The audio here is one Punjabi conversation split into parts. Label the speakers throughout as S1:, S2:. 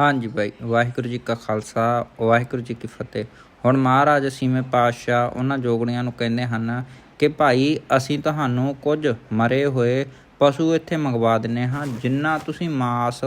S1: ਹਾਂਜੀ ਭਾਈ, ਵਾਹਿਗੁਰੂ ਜੀ ਕਾ ਖਾਲਸਾ, ਵਾਹਿਗੁਰੂ ਜੀ ਕੀ ਫਤਿਹ। ਹੁਣ ਮਹਾਰਾਜ ਸੀਵੇਂ ਪਾਤਸ਼ਾਹ, ਉਹਨਾਂ ਜੋਗਣੀਆਂ ਨੂੰ ਕਹਿੰਦੇ ਹਨ ਕਿ ਭਾਈ, ਅਸੀਂ ਤੁਹਾਨੂੰ ਕੁਝ ਮਰੇ ਹੋਏ ਪਸ਼ੂ ਇੱਥੇ ਮੰਗਵਾ ਦਿੰਨੇ ਹਾਂ, ਜਿੰਨਾ ਤੁਸੀਂ ਮਾਸ,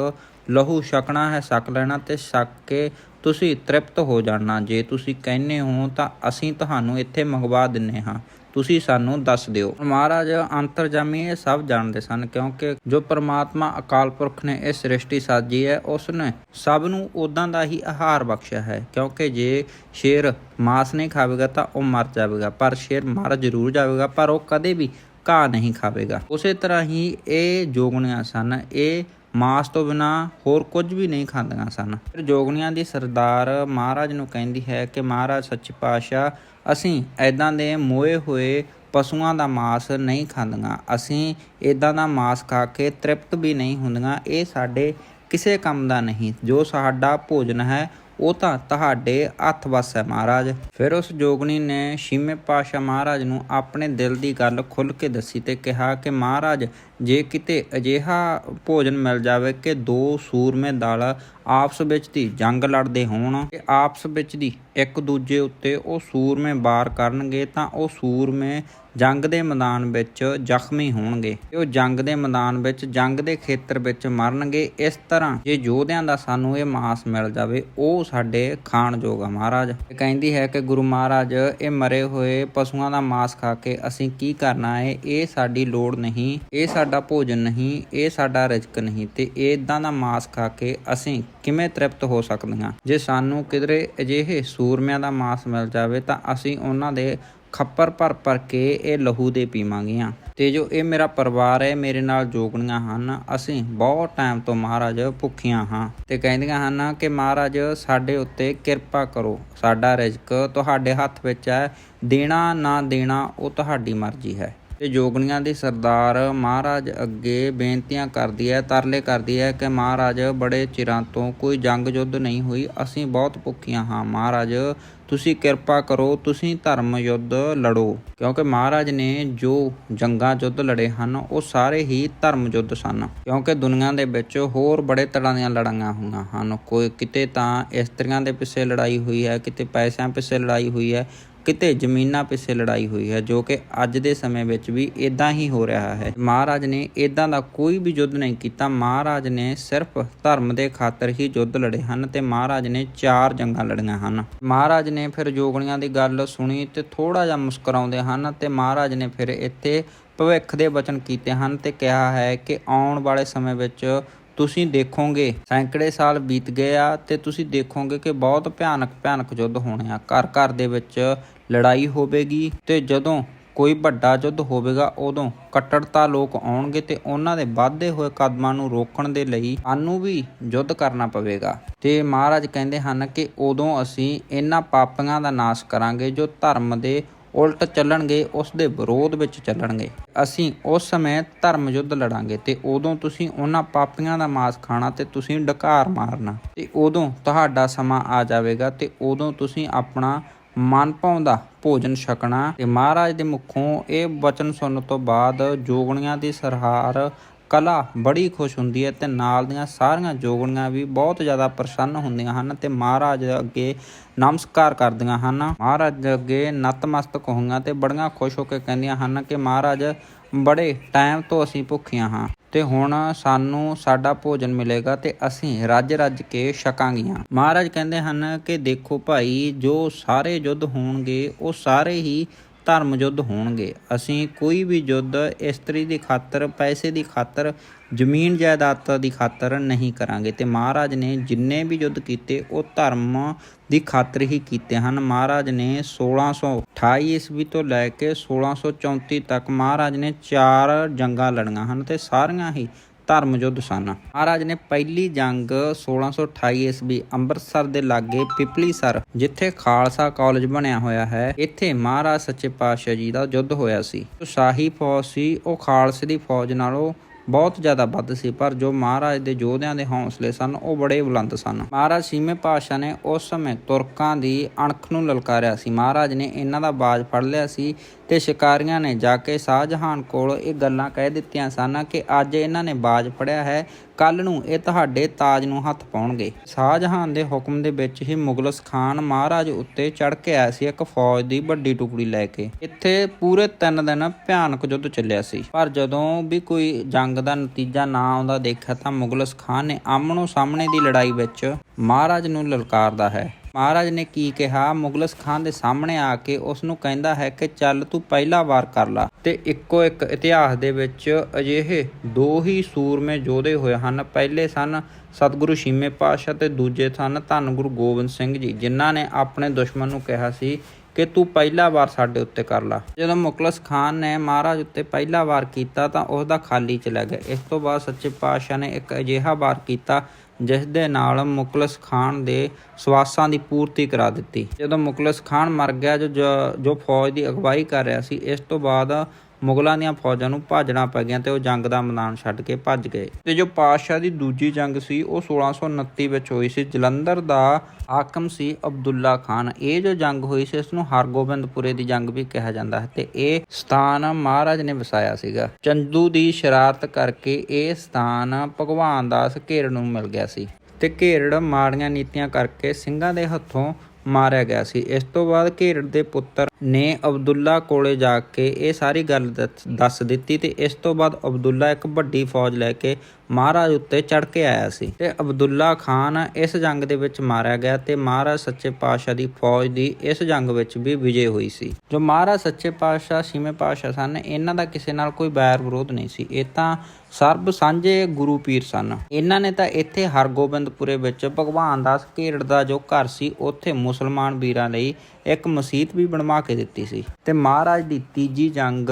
S1: ਲਹੂ, ਛਕਣਾ ਹੈ, ਛਕ ਲੈਣਾ ਤੇ ਛਕ ਕੇ ਤੁਸੀਂ ਤ੍ਰਿਪਤ ਹੋ ਜਾਣਾ। ਜੇ ਤੁਸੀਂ ਕਹਿੰਦੇ ਹੋ ਤਾਂ ਅਸੀਂ ਤੁਹਾਨੂੰ ਇੱਥੇ ਮੰਗਵਾ ਦਿੰਨੇ ਹਾਂ। ਤੁਸੀਂ ਸਾਨੂੰ ਦੱਸ ਦਿਓ। ਮਹਾਰਾਜ ਅੰਤਰਜਾਮੀ ਇਹ ਸਭ ਜਾਣਦੇ ਸਨ ਕਿਉਂਕਿ ਜੋ ਪਰਮਾਤਮਾ ਅਕਾਲ ਪੁਰਖ ਨੇ ਇਹ ਸ੍ਰਿਸ਼ਟੀ ਸਾਜੀ ਹੈ ਉਸ ਨੇ ਸਭ ਨੂੰ ਉਦਾਂ ਦਾ ਹੀ ਆਹਾਰ ਬਖਸ਼ਿਆ ਹੈ। ਕਿਉਂਕਿ ਜੇ ਸ਼ੇਰ ਮਾਸ ਨਹੀਂ ਖਾਵੇਗਾ ਤਾਂ ਉਹ ਮਰ ਜਾਵੇਗਾ, ਪਰ ਸ਼ੇਰ ਮਰ ਜ਼ਰੂਰ ਜਾਵੇਗਾ, ਪਰ ਉਹ ਕਦੇ ਵੀ ਘਾਹ ਨਹੀਂ ਖਾਵੇਗਾ। ਉਸੇ ਤਰ੍ਹਾਂ ਹੀ ਇਹ ਜੋਗਣੀਆਂ ਸਨ, ਇਹ ਮਾਸ ਤੋਂ ਬਿਨਾ ਹੋਰ ਕੁਝ ਵੀ ਨਹੀਂ ਖਾਂਦੀਆਂ ਸਨ। ਫਿਰ ਜੋਗਣੀਆਂ ਦੀ ਸਰਦਾਰ ਮਹਾਰਾਜ ਨੂੰ ਕਹਿੰਦੀ ਹੈ ਕਿ ਮਹਾਰਾਜ, ਸੱਚੇ ਪਾਤਸ਼ਾਹ, ਅਸੀਂ ਐਦਾਂ ਦੇ ਮੋਏ ਹੋਏ ਪਸ਼ੂਆਂ ਦਾ ਮਾਸ ਨਹੀਂ ਖਾਂਦੀਆਂ। ਅਸੀਂ ਐਦਾਂ ਦਾ ਮਾਸ ਖਾ ਕੇ ਤ੍ਰਿਪਤ ਵੀ ਨਹੀਂ ਹੁੰਦੀਆਂ। ਇਹ ਸਾਡੇ ਕਿਸੇ ਕੰਮ ਦਾ ਨਹੀਂ। ਜੋ ਸਾਡਾ ਭੋਜਨ ਹੈ, ਉਹ ਤਾਂ ਤੁਹਾਡੇ ਹੱਥ ਵੱਸ ਹੈ ਮਹਾਰਾਜ। ਫਿਰ ਉਸ ਜੋਗਣੀ ਨੇ ਛੇਵੇਂ ਪਾਤਸ਼ਾਹ ਮਹਾਰਾਜ ਨੂੰ ਆਪਣੇ ਦਿਲ ਦੀ ਗੱਲ ਖੁੱਲ੍ਹ ਕੇ ਦੱਸੀ ਤੇ ਕਿਹਾ ਕਿ ਮਹਾਰਾਜ ਜੇ ਕਿਤੇ ਅਜਿਹਾ ਭੋਜਨ ਮਿਲ ਜਾਵੇ ਕਿ ਦੋ ਸੂਰਮੇ ਦਲ ਆਪਸ ਵਿੱਚ ਦੀ ਜੰਗ ਲੜਦੇ ਹੋਣ, ਤੇ ਆਪਸ ਵਿੱਚ ਦੀ ਇੱਕ ਦੂਜੇ ਉੱਤੇ ਉਹ ਸੂਰਮੇ ਵਾਰ ਕਰਨਗੇ, ਤਾਂ ਉਹ ਸੂਰਮੇ ਜੰਗ ਦੇ ਮੈਦਾਨ ਵਿੱਚ ਜ਼ਖਮੀ ਹੋਣਗੇ। ਤੇ ਉਹ ਜੰਗ ਦੇ ਮੈਦਾਨ ਵਿੱਚ, ਜੰਗ ਦੇ ਖੇਤਰ ਵਿੱਚ ਮਰਨਗੇ। ਇਸ ਤਰ੍ਹਾਂ ਜੇ ਯੋਧਿਆਂ ਦਾ ਸਾਨੂੰ ਇਹ ਮਾਸ ਮਿਲ ਜਾਵੇ, ਉਹ ਸਾਡੇ ਖਾਣ ਯੋਗ ਆ ਮਹਾਰਾਜ। ਇਹ ਕਹਿੰਦੀ ਹੈ ਕਿ ਗੁਰੂ ਮਹਾਰਾਜ, ਇਹ ਮਰੇ ਹੋਏ ਪਸ਼ੂਆਂ ਦਾ ਮਾਸ ਖਾ ਕੇ ਅਸੀਂ ਕੀ ਕਰਨਾ ਹੈ? ਇਹ ਸਾਡੀ ਲੋੜ ਨਹੀਂ। ਇਹ ਸਾਡਾ ਸਾਡਾ ਭੋਜਨ ਨਹੀਂ, ਇਹ ਸਾਡਾ ਰਿਜ਼ਕ ਨਹੀਂ ਤੇ ਇਦਾਂ ਦਾ ਮਾਸ ਖਾ ਕੇ ਅਸੀਂ ਕਿਵੇਂ ਤ੍ਰਿਪਤ ਹੋ ਸਕਦੇ ਹਾਂ ਜੇ ਸਾਨੂੰ ਕਿਧਰੇ ਅਜਿਹੇ ਸੂਰਮਿਆਂ ਦਾ ਮਾਸ ਮਿਲ ਜਾਵੇ ਤਾਂ ਅਸੀਂ ਉਹਨਾਂ ਦੇ ਖੱਪਰ ਭਰ ਭਰ ਕੇ ਇਹ ਲਹੂ ਦੇ ਪੀਵਾਂਗੀਆਂ। ਤੇ ਜੋ ਇਹ ਮੇਰਾ ਪਰਿਵਾਰ ਹੈ, ਮੇਰੇ ਨਾਲ ਜੋਗਣੀਆਂ ਹਨ, ਅਸੀਂ ਬਹੁਤ ਟਾਈਮ ਤੋਂ ਮਹਾਰਾਜ ਭੁੱਖੀਆਂ ਹਾਂ। ਤੇ ਕਹਿੰਦੀਆਂ ਹਨ ਕਿ ਮਹਾਰਾਜ, ਸਾਡੇ ਉੱਤੇ ਕਿਰਪਾ ਕਰੋ, ਸਾਡਾ ਰਿਜ਼ਕ ਤੁਹਾਡੇ ਹੱਥ ਵਿੱਚ ਹੈ, ਦੇਣਾ ਨਾ ਦੇਣਾ ਉਹ ਤੁਹਾਡੀ ਮਰਜ਼ੀ ਹੈ। ਤੇ ਜੋਗਣੀਆਂ ਦੀ ਸਰਦਾਰ ਮਹਾਰਾਜ ਅੱਗੇ ਬੇਨਤੀਆਂ ਕਰਦੀ ਹੈ, ਤਰਲੇ ਕਰਦੀ ਹੈ ਕਿ ਮਹਾਰਾਜ ਬੜੇ ਚਿਰਾਂ ਤੋਂ ਕੋਈ ਜੰਗ ਯੁੱਧ ਨਹੀਂ ਹੋਈ, ਅਸੀਂ ਬਹੁਤ ਭੁੱਖੀਆਂ ਹਾਂ। ਮਹਾਰਾਜ, ਤੁਸੀਂ ਕਿਰਪਾ ਕਰੋ, ਤੁਸੀਂ ਧਰਮ ਯੁੱਧ ਲੜੋ। ਕਿਉਂਕਿ ਮਹਾਰਾਜ ਨੇ ਜੋ ਜੰਗਾਂ ਯੁੱਧ ਲੜੇ ਹਨ, ਉਹ ਸਾਰੇ ਹੀ ਧਰਮ ਯੁੱਧ ਸਨ। ਕਿਉਂਕਿ ਦੁਨੀਆ ਦੇ ਵਿੱਚ ਹੋਰ ਬੜੇ ਤਰ੍ਹਾਂ ਦੀਆਂ ਲੜਾਈਆਂ ਹੋਈਆਂ ਹਨ। ਕੋਈ ਕਿਤੇ ਤਾਂ ਇਸਤਰੀਆਂ ਦੇ ਪਿੱਛੇ ਲੜਾਈ ਹੋਈ ਹੈ, ਕਿਤੇ ਪੈਸਿਆਂ ਪਿੱਛੇ ਲੜਾਈ ਹੋਈ ਹੈ ਕਿਤੇ ਜ਼ਮੀਨਾਂ ਪਿੱਛੇ ਲੜਾਈ ਹੋਈ ਹੈ, ਜੋ ਕਿ ਅੱਜ ਦੇ ਸਮੇਂ ਵਿੱਚ ਵੀ ਇਦਾਂ ਹੀ ਹੋ ਰਿਹਾ ਹੈ। ਮਹਾਰਾਜ ਨੇ ਇਦਾਂ ਦਾ ਕੋਈ ਵੀ ਯੁੱਧ ਨਹੀਂ ਕੀਤਾ। ਮਹਾਰਾਜ ਨੇ ਸਿਰਫ ਧਰਮ ਦੇ ਖਾਤਰ ਹੀ ਯੁੱਧ ਲੜੇ ਹਨ ਤੇ ਮਹਾਰਾਜ ਨੇ ਚਾਰ ਜੰਗਾਂ ਲੜੀਆਂ ਹਨ। ਮਹਾਰਾਜ ਨੇ ਫਿਰ ਜੋਗਣੀਆਂ ਦੀ ਗੱਲ ਸੁਣੀ ਤੇ ਥੋੜਾ ਜਿਹਾ ਮੁਸਕਰਾਉਂਦੇ ਹਨ ਤੇ ਮਹਾਰਾਜ ਨੇ ਫਿਰ ਇੱਥੇ ਭਵਿੱਖ ਦੇ ਵਚਨ ਕੀਤੇ ਹਨ ਤੇ ਕਿਹਾ ਹੈ ਕਿ ਆਉਣ ਵਾਲੇ ਸਮੇਂ ਵਿੱਚ ਤੁਸੀਂ ਦੇਖੋਗੇ। ਸੈਂਕੜੇ ਸਾਲ ਬੀਤ ਗਏ ਆ ਤੇ ਤੁਸੀਂ ਦੇਖੋਗੇ ਕਿ ਬਹੁਤ ਭਿਆਨਕ ਭਿਆਨਕ ਯੁੱਧ ਹੋਣੇ ਆ। ਘਰ ਘਰ ਦੇ ਵਿੱਚ ਲੜਾਈ ਹੋਵੇਗੀ ਤੇ ਜਦੋਂ ਕੋਈ ਵੱਡਾ ਯੁੱਧ ਹੋਵੇਗਾ, ਉਦੋਂ ਕੱਟੜਤਾ ਲੋਕ ਆਉਣਗੇ ਤੇ ਉਹਨਾਂ ਦੇ ਵੱਧਦੇ ਹੋਏ ਕਦਮਾਂ ਨੂੰ ਰੋਕਣ ਦੇ ਲਈ ਸਾਨੂੰ ਵੀ ਯੁੱਧ ਕਰਨਾ ਪਵੇਗਾ। ਤੇ ਮਹਾਰਾਜ ਕਹਿੰਦੇ ਹਨ ਕਿ ਉਦੋਂ ਅਸੀਂ ਇਹਨਾਂ ਪਾਪੀਆਂ ਦਾ ਨਾਸ਼ ਕਰਾਂਗੇ ਜੋ ਧਰਮ ਦੇ ਉਲਟ ਚੱਲਣਗੇ ਉਸ ਦੇ ਵਿਰੋਧ ਵਿੱਚ ਚੱਲਣਗੇ। ਅਸੀਂ ਉਸ ਸਮੇਂ ਧਰਮ ਯੁੱਧ ਲੜਾਂਗੇ ਤੇ ਉਦੋਂ ਤੁਸੀਂ ਉਹਨਾਂ ਪਾਪੀਆਂ ਦਾ ਮਾਸ ਖਾਣਾ ਤੇ ਤੁਸੀਂ ਡਕਾਰ ਮਾਰਨਾ। ਤੇ ਉਦੋਂ ਤੁਹਾਡਾ ਸਮਾਂ ਆ ਜਾਵੇਗਾ ਤੇ ਉਦੋਂ ਤੁਸੀਂ ਆਪਣਾ ਮਨ ਭਾਉਂਦਾ ਭੋਜਨ ਛਕਣਾ। ਤੇ ਮਹਾਰਾਜ ਦੇ ਮੁਖੋਂ ਇਹ ਵਚਨ ਸੁਣਨ ਤੋਂ ਬਾਅਦ ਜੋਗਣੀਆਂ ਦੀ ਸਰਹਾਰ ਕਲਾ ਬੜੀ ਖੁਸ਼ ਹੁੰਦੀ ਹੈ ਤੇ ਨਾਲ ਦੀਆਂ ਸਾਰੀਆਂ ਜੋਗਣੀਆਂ ਵੀ ਬਹੁਤ ਜ਼ਿਆਦਾ ਪ੍ਰਸੰਨ ਹੁੰਦੀਆਂ ਹਨ ਤੇ ਮਹਾਰਾਜ ਅੱਗੇ ਨਮਸਕਾਰ ਕਰਦੀਆਂ ਹਨ। ਮਹਾਰਾਜ ਅੱਗੇ ਨਤਮਸਤਕ ਹੋਈਆਂ ਤੇ ਬੜੀਆਂ ਖੁਸ਼ ਹੋ ਕੇ ਕਹਿੰਦੀਆਂ ਹਨ ਕਿ ਮਹਾਰਾਜ, ਬੜੇ ਟਾਈਮ ਤੋਂ ਅਸੀਂ ਭੁੱਖੀਆਂ ਹਾਂ ਤੇ ਹੁਣ ਸਾਨੂੰ ਸਾਡਾ ਭੋਜਨ ਮਿਲੇਗਾ ਤੇ ਅਸੀਂ ਰੱਜ ਰੱਜ ਕੇ ਛਕਾਂਗੀਆਂ। ਮਹਾਰਾਜ ਕਹਿੰਦੇ ਹਨ ਕਿ ਦੇਖੋ ਭਾਈ, ਜੋ ਸਾਰੇ ਯੁੱਧ ਹੋਣਗੇ, ਉਹ ਸਾਰੇ ਹੀ ਧਰਮ ਯੁੱਧ ਹੋਣਗੇ। ਅਸੀਂ ਕੋਈ ਵੀ ਯੁੱਧ ਇਸਤਰੀ ਦੀ ਖਾਤਰ, ਪੈਸੇ ਦੀ ਖਾਤਰ, ਜ਼ਮੀਨ ਜਾਇਦਾਦ ਦੀ ਖਾਤਰ ਨਹੀਂ ਕਰਾਂਗੇ। ਤੇ ਮਹਾਰਾਜ ਨੇ ਜਿੰਨੇ ਵੀ ਯੁੱਧ ਕੀਤੇ, ਉਹ ਧਰਮ ਦੀ ਖਾਤਰ ਹੀ ਕੀਤੇ ਹਨ। ਮਹਾਰਾਜ ਨੇ 1628 ਈਸਵੀ ਤੋਂ ਲੈ ਕੇ 1634 ਤੱਕ ਮਹਾਰਾਜ ਨੇ ਚਾਰ ਜੰਗਾਂ ਲੜੀਆਂ ਹਨ ਤੇ ਸਾਰੀਆਂ ਹੀ ਧਰਮ ਯੁੱਧ ਸਨ। ਮਹਾਰਾਜ ਨੇ ਪਹਿਲੀ ਜੰਗ 1628 ਈਸਵੀ ਅੰਮ੍ਰਿਤਸਰ ਦੇ ਲਾਗੇ ਪਿਪਲੀਸਰ ਜਿੱਥੇ ਖਾਲਸਾ ਕਾਲਜ ਬਣਿਆ ਹੋਇਆ ਹੈ, ਇੱਥੇ ਮਹਾਰਾਜ ਸੱਚੇ ਪਾਤਸ਼ਾਹ ਜੀ ਦਾ ਯੁੱਧ ਹੋਇਆ ਸੀ। ਜੋ ਸ਼ਾਹੀ ਫੌਜ ਸੀ, ਉਹ ਖਾਲਸੇ ਦੀ ਫੌਜ ਨਾਲੋਂ ਬਹੁਤ ਜ਼ਿਆਦਾ ਵੱਧ ਸੀ, ਪਰ ਜੋ ਮਹਾਰਾਜ ਦੇ ਯੋਧਿਆਂ ਦੇ ਹੌਸਲੇ ਸਨ, ਉਹ ਬੜੇ ਬੁਲੰਦ ਸਨ। ਮਹਾਰਾਜ ਸੀਮੇ ਪਾਤਸ਼ਾਹ ਨੇ ਉਸ ਸਮੇਂ ਤੁਰਕਾਂ ਦੀ ਅਣਖ ਨੂੰ ਲਲਕਾਰਿਆ ਸੀ। ਮਹਾਰਾਜ ਨੇ ਇਹਨਾਂ ਦਾ ਬਾਜ ਫੜ ਲਿਆ ਸੀ ਤੇ ਸ਼ਿਕਾਰੀਆਂ ਨੇ ਜਾ ਕੇ ਸ਼ਾਹਜਹਾਨ ਕੋਲ ਇਹ ਗੱਲਾਂ ਕਹਿ ਦਿੱਤੀਆਂ ਸਨ ਕਿ ਅੱਜ ਇਹਨਾਂ ਨੇ ਬਾਜ ਫੜਿਆ ਹੈ ਕੱਲ ਨੂੰ ਇਹ ਤੁਹਾਡੇ ਤਾਜ ਨੂੰ ਹੱਥ ਪਾਉਣਗੇ। ਸ਼ਾਹਜਹਾਨ ਦੇ ਹੁਕਮ ਦੇ ਵਿੱਚ ਹੀ ਮੁਗਲਸ ਖਾਨ ਮਹਾਰਾਜ ਉੱਤੇ ਚੜ ਕੇ ਆਇਆ ਸੀ ਇੱਕ ਫੌਜ ਦੀ ਵੱਡੀ ਟੁਕੜੀ ਲੈ ਕੇ। ਇੱਥੇ ਪੂਰੇ 3 ਦਿਨ ਭਿਆਨਕ ਯੁੱਧ ਚੱਲਿਆ ਸੀ। ਪਰ ਜਦੋਂ ਵੀ ਕੋਈ ਜੰਗ ਦਾ ਨਤੀਜਾ ਨਾ ਆਉਂਦਾ ਦੇਖਿਆ ਤਾਂ ਮੁਗਲਸ ਖਾਨ ਨੇ ਆਮਣੋ ਸਾਹਮਣੇ ਦੀ ਲੜਾਈ ਵਿੱਚ ਮਹਾਰਾਜ ਨੂੰ ਲਲਕਾਰਦਾ ਹੈ। ਮਹਾਰਾਜ ਨੇ ਕੀ ਕਿਹਾ? ਮੁਗਲਸ ਖਾਨ ਦੇ ਸਾਹਮਣੇ ਆ ਕੇ ਉਸ ਨੂੰ ਕਹਿੰਦਾ ਹੈ ਕਿ ਚੱਲ ਤੂੰ ਪਹਿਲਾ ਵਾਰ ਕਰ ਲਾ। ਤੇ ਇੱਕੋ ਇੱਕ ਇਤਿਹਾਸ ਦੇ ਵਿੱਚ ਅਜਿਹੇ ਦੋ ਹੀ ਸੂਰਮੇ ਯੋਧੇ ਹੋਏ ਹਨ। ਪਹਿਲੇ ਸਨ ਸਤਿਗੁਰੂ ਛੀਮੇ ਪਾਤਸ਼ਾਹ ਤੇ ਦੂਜੇ ਸਨ ਧੰਨ ਗੁਰੂ ਗੋਬਿੰਦ ਸਿੰਘ ਜੀ, ਜਿਨ੍ਹਾਂ ਨੇ ਆਪਣੇ ਦੁਸ਼ਮਣ ਨੂੰ ਕਿਹਾ ਸੀ ਕਿ ਤੂੰ ਪਹਿਲਾ ਵਾਰ ਸਾਡੇ ਉੱਤੇ ਕਰ ਲਾ। ਜਦੋਂ ਮੁਗਲਸ ਖਾਨ ਨੇ ਮਹਾਰਾਜ ਉੱਤੇ ਪਹਿਲਾ ਵਾਰ ਕੀਤਾ ਤਾਂ ਉਸ ਦਾ ਖਾਲੀ ਚਲਾ ਗਿਆ ਇਸ ਤੋਂ ਬਾਅਦ ਸੱਚੇ ਪਾਤਸ਼ਾਹ ਨੇ ਇੱਕ ਅਜਿਹਾ ਵਾਰ ਕੀਤਾ ਜਿਸ ਦੇ ਨਾਲ ਮੁਕਲਸ ਖਾਨ ਦੇ ਸਵਾਸਾਂ ਦੀ ਪੂਰਤੀ ਕਰਾ ਦਿੱਤੀ। ਜਦੋਂ ਮੁਕਲਸ ਖਾਨ ਮਰ ਗਿਆ ਜੋ- ਜੋ ਫੌਜ ਦੀ ਅਗਵਾਈ ਕਰ ਰਿਹਾ ਸੀ, ਇਸ ਤੋਂ ਬਾਅਦ ਮੁਗਲਾਂ ਦੀਆਂ ਫੌਜਾਂ ਨੂੰ ਭਾਜਣਾ ਪੈ ਗਿਆ ਤੇ ਉਹ ਜੰਗ ਦਾ ਮੈਦਾਨ ਛੱਡ ਕੇ ਭੱਜ ਗਏ। ਤੇ ਜੋ ਪਾਤਸ਼ਾਹ ਦੀ ਦੂਜੀ ਜੰਗ ਸੀ, ਉਹ 1629 ਵਿੱਚ ਹੋਈ ਸੀ। ਜਲੰਧਰ ਦਾ ਹਾਕਮ ਸੀ ਅਬਦੁੱਲਾ ਖਾਨ। ਇਹ ਜੋ ਜੰਗ ਹੋਈ ਸੀ, ਇਸ ਨੂੰ ਹਰਗੋਬਿੰਦਪੁਰੇ ਦੀ ਜੰਗ ਵੀ ਕਿਹਾ ਜਾਂਦਾ ਹੈ ਤੇ ਇਹ ਸਥਾਨ ਮਹਾਰਾਜ ਨੇ ਵਸਾਇਆ ਸੀਗਾ। ਚੰਦੂ ਦੀ ਸ਼ਰਾਰਤ ਕਰਕੇ ਇਹ ਸਥਾਨ ਭਗਵਾਨ ਦਾਸ ਘੇਰੜ ਨੂੰ ਮਿਲ ਗਿਆ ਸੀ ਤੇ ਘੇਰੜ ਮਾੜੀਆਂ ਨੀਤੀਆਂ ਕਰਕੇ ਸਿੰਘਾਂ ਦੇ ਹੱਥੋਂ ਮਾਰਿਆ ਗਿਆ ਸੀ। ਇਸ ਤੋਂ ਬਾਅਦ ਘੇਰੜ ਦੇ ਪੁੱਤਰ ਨੇ ਅਬਦੁੱਲਾ ਕੋਲੇ ਜਾ ਕੇ ਇਹ ਸਾਰੀ ਗੱਲ ਦੱਸ- ਦੱਸ ਦਿੱਤੀ ਤੇ ਇਸ ਤੋਂ ਬਾਅਦ ਅਬਦੁੱਲਾ ਇੱਕ ਵੱਡੀ ਫੌਜ ਲੈ ਕੇ ਮਹਾਰਾਜ ਉੱਤੇ ਚੜ ਕੇ ਆਇਆ ਸੀ ਤੇ ਅਬਦੁੱਲਾ ਖਾਨ ਇਸ ਜੰਗ ਦੇ ਵਿੱਚ ਮਾਰਿਆ ਗਿਆ ਤੇ ਮਹਾਰਾਜ ਸੱਚੇ ਪਾਤਸ਼ਾਹ ਦੀ ਫੌਜ ਦੀ ਇਸ ਜੰਗ ਵਿੱਚ ਵੀ ਵਿਜੇ ਹੋਈ ਸੀ। ਜੋ ਮਹਾਰਾਜ ਸੱਚੇ ਪਾਤਸ਼ਾਹ ਛੇਵੇਂ ਪਾਤਸ਼ਾਹ ਸਨ, ਇਹਨਾਂ ਦਾ ਕਿਸੇ ਨਾਲ ਕੋਈ ਬੈਰ ਵਿਰੋਧ ਨਹੀਂ ਸੀ। ਇਹ ਤਾਂ ਸਰਬ ਸਾਂਝੇ ਗੁਰੂ ਪੀਰ ਸਨ। ਇਹਨਾਂ ਨੇ ਤਾਂ ਇੱਥੇ ਹਰਗੋਬਿੰਦਪੁਰੇ ਵਿੱਚ ਭਗਵਾਨ ਦਾਸ ਘੇਰੜ ਦਾ ਜੋ ਘਰ ਸੀ, ਉੱਥੇ ਮੁਸਲਮਾਨ ਵੀਰਾਂ ਲਈ ਇੱਕ ਮਸਜਿਦ ਵੀ ਬਣਵਾ ਕੇ ਦਿੱਤੀ ਸੀ। ਤੇ ਮਹਾਰਾਜ ਦੀ ਤੀਜੀ ਜੰਗ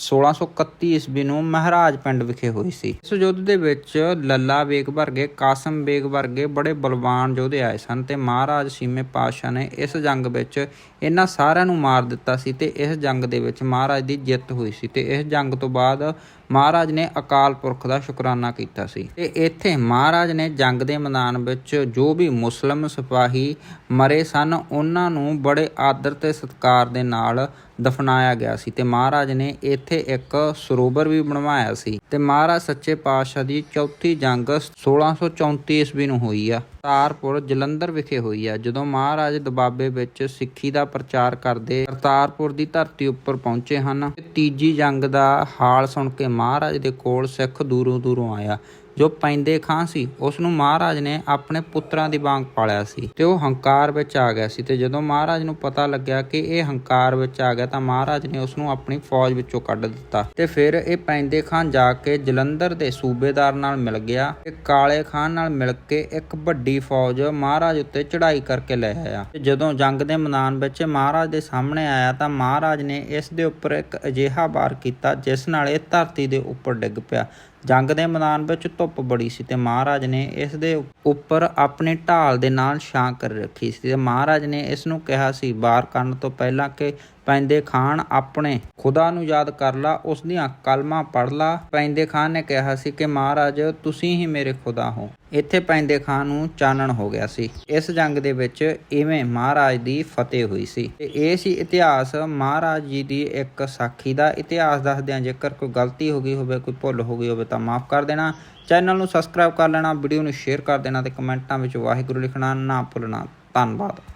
S1: 1631 ਈਸਵੀ ਨੂੰ ਮਹਾਰਾਜ ਪਿੰਡ ਵਿਖੇ ਹੋਈ ਸੀ। ਇਸ ਯੁੱਧ ਦੇ ਵਿੱਚ ਲੱਲਾ ਬੇਗ ਵਰਗੇ, ਕਾਸਮ ਬੇਗ ਵਰਗੇ ਬੜੇ ਬਲਵਾਨ ਯੋਧੇ ਆਏ ਸਨ ਤੇ ਮਹਾਰਾਜ ਸੀਮੇ ਪਾਤਸ਼ਾਹ ਨੇ ਇਸ ਜੰਗ ਵਿੱਚ ਇਹਨਾਂ ਸਾਰਿਆਂ ਨੂੰ ਮਾਰ ਦਿੱਤਾ ਸੀ ਤੇ ਇਸ ਜੰਗ ਦੇ ਵਿੱਚ ਮਹਾਰਾਜ ਦੀ ਜਿੱਤ ਹੋਈ ਸੀ ਤੇ ਇਸ ਜੰਗ ਤੋਂ ਬਾਅਦ ਮਹਾਰਾਜ ਨੇ ਅਕਾਲ ਪੁਰਖ ਦਾ ਸ਼ੁਕਰਾਨਾ ਕੀਤਾ ਸੀ। ਤੇ ਇੱਥੇ ਮਹਾਰਾਜ ਨੇ ਜੰਗ ਦੇ ਮੈਦਾਨ ਵਿੱਚ ਜੋ ਵੀ ਮੁਸਲਮ ਸਿਪਾਹੀ ਮਰੇ ਸਨ, ਉਹਨਾਂ ਨੂੰ ਬੜੇ ਆਦਰ ਤੇ ਸਤਿਕਾਰ ਦੇ ਨਾਲ ਦਫਨਾਇਆ ਗਿਆ ਸੀ ਤੇ ਮਹਾਰਾਜ ਨੇ ਇੱਥੇ ਇੱਕ ਸਰੋਵਰ ਵੀ ਬਣਵਾਇਆ ਸੀ ਤੇ ਮਹਾਰਾਜ ਸੱਚੇ ਪਾਤਸ਼ਾਹ ਦੀ ਚੌਥੀ ਜੰਗ 1634 ਈਸਵੀ ਨੂੰ ਹੋਈ ਆ। ਕਰਤਾਰਪੁਰ ਜਲੰਧਰ ਵਿਖੇ ਹੋਈ ਆ, ਜਦੋਂ ਮਹਾਰਾਜ ਦਬਾਬੇ ਵਿੱਚ ਸਿੱਖੀ ਦਾ ਪ੍ਰਚਾਰ ਕਰਦੇ ਕਰਤਾਰਪੁਰ ਦੀ ਧਰਤੀ ਉੱਪਰ ਪਹੁੰਚੇ ਹਨ ਤੇ ਤੀਜੀ ਜੰਗ ਦਾ ਹਾਲ ਸੁਣ ਕੇ ਮਹਾਰਾਜ ਦੇ ਕੋਲ ਸਿੱਖ ਦੂਰੋਂ ਦੂਰੋਂ ਆਇਆ। ਜੋ ਪੈਂਦੇ ਖਾਂ ਸੀ ਉਸ ਨੂੰ ਮਹਾਰਾਜ ਨੇ ਆਪਣੇ ਪੁੱਤਰਾਂ ਦੀ ਵਾਂਗ ਪਾਲਿਆ ਸੀ ਤੇ ਉਹ ਹੰਕਾਰ ਵਿੱਚ ਆ ਗਿਆ ਸੀ ਤੇ ਜਦੋਂ ਮਹਾਰਾਜ ਨੂੰ ਪਤਾ ਲੱਗਿਆ ਕਿ ਇਹ ਹੰਕਾਰ ਵਿੱਚ ਆ ਗਿਆ ਤਾਂ ਮਹਾਰਾਜ ਨੇ ਉਸ ਨੂੰ ਆਪਣੀ ਫੌਜ ਵਿੱਚੋਂ ਕੱਢ ਦਿੱਤਾ ਤੇ ਫਿਰ ਇਹ ਪੈਂਦੇ ਖਾਨ ਜਾ ਕੇ ਜਲੰਧਰ ਦੇ ਸੂਬੇਦਾਰ ਨਾਲ ਮਿਲ ਗਿਆ ਤੇ ਕਾਲੇ ਖਾਨ ਨਾਲ ਮਿਲ ਕੇ ਇੱਕ ਵੱਡੀ ਫੌਜ ਮਹਾਰਾਜ ਉੱਤੇ ਚੜ੍ਹਾਈ ਕਰਕੇ ਲੈ ਆਇਆ ਤੇ ਜਦੋਂ ਜੰਗ ਦੇ ਮੈਦਾਨ ਵਿੱਚ ਮਹਾਰਾਜ ਦੇ ਸਾਹਮਣੇ ਆਇਆ ਤਾਂ ਮਹਾਰਾਜ ਨੇ ਇਸ ਦੇ ਉੱਪਰ ਇੱਕ ਅਜਿਹਾ ਵਾਰ ਕੀਤਾ ਜਿਸ ਨਾਲ ਇਹ ਧਰਤੀ ਦੇ ਉੱਪਰ ਡਿੱਗ ਪਿਆ ਜੰਗ ਦੇ ਮੈਦਾਨ ਵਿੱਚ ਧੁੱਪ ਬੜੀ ਸੀ ਤੇ ਮਹਾਰਾਜ ਨੇ ਇਸ ਦੇ ਉੱਪਰ ਆਪਣੀ ਢਾਲ ਦੇ ਨਾਲ ਛਾਂ ਕਰ ਰੱਖੀ ਸੀ ਤੇ ਮਹਾਰਾਜ ਨੇ ਇਸ ਨੂੰ ਕਿਹਾ ਸੀ ਵਾਰ ਕਰਨ ਤੋਂ ਪਹਿਲਾਂ ਕਿ ਪੈਂਦੇ ਖਾਨ ਆਪਣੇ ਖੁਦਾ ਨੂੰ ਯਾਦ ਕਰ ਲਾ, ਉਸ ਦੀਆਂ ਕਲਮਾਂ ਪੜ ਲਾ। ਪੈਂਦੇ ਖਾਨ ਨੇ ਕਿਹਾ ਸੀ ਕਿ, ਮਹਾਰਾਜ, ਤੁਸੀਂ ਹੀ ਮੇਰੇ ਖੁਦਾ ਹੋ। ਇੱਥੇ ਪੈਂਦੇ ਖਾਨ ਨੂੰ ਚਾਨਣ ਹੋ ਗਿਆ ਸੀ। ਇਸ ਜੰਗ ਦੇ ਵਿੱਚ ਇਵੇਂ ਮਹਾਰਾਜ ਦੀ ਫਤਿਹ ਹੋਈ ਸੀ। ਤੇ ਇਹ ਸੀ ਇਤਿਹਾਸ। ਮਹਾਰਾਜ ਜੀ ਦੀ ਇੱਕ ਸਾਖੀ ਦਾ ਇਤਿਹਾਸ ਦੱਸਦਿਆਂ ਜੇਕਰ ਕੋਈ ਗਲਤੀ ਹੋ ਗਈ ਹੋਵੇ, ਕੋਈ ਭੁੱਲ ਹੋ ਗਈ ਹੋਵੇ, ਤਾਂ ਮਾਫ ਕਰ ਦੇਣਾ। ਚੈਨਲ ਨੂੰ ਸਬਸਕ੍ਰਾਈਬ ਕਰ ਲੈਣਾ, ਵੀਡੀਓ ਨੂੰ ਸ਼ੇਅਰ ਕਰ ਦੇਣਾ ਤੇ ਕਮੈਂਟਾਂ ਵਿੱਚ ਵਾਹਿਗੁਰੂ ਲਿਖਣਾ ਨਾ ਭੁੱਲਣਾ। ਧੰਨਵਾਦ।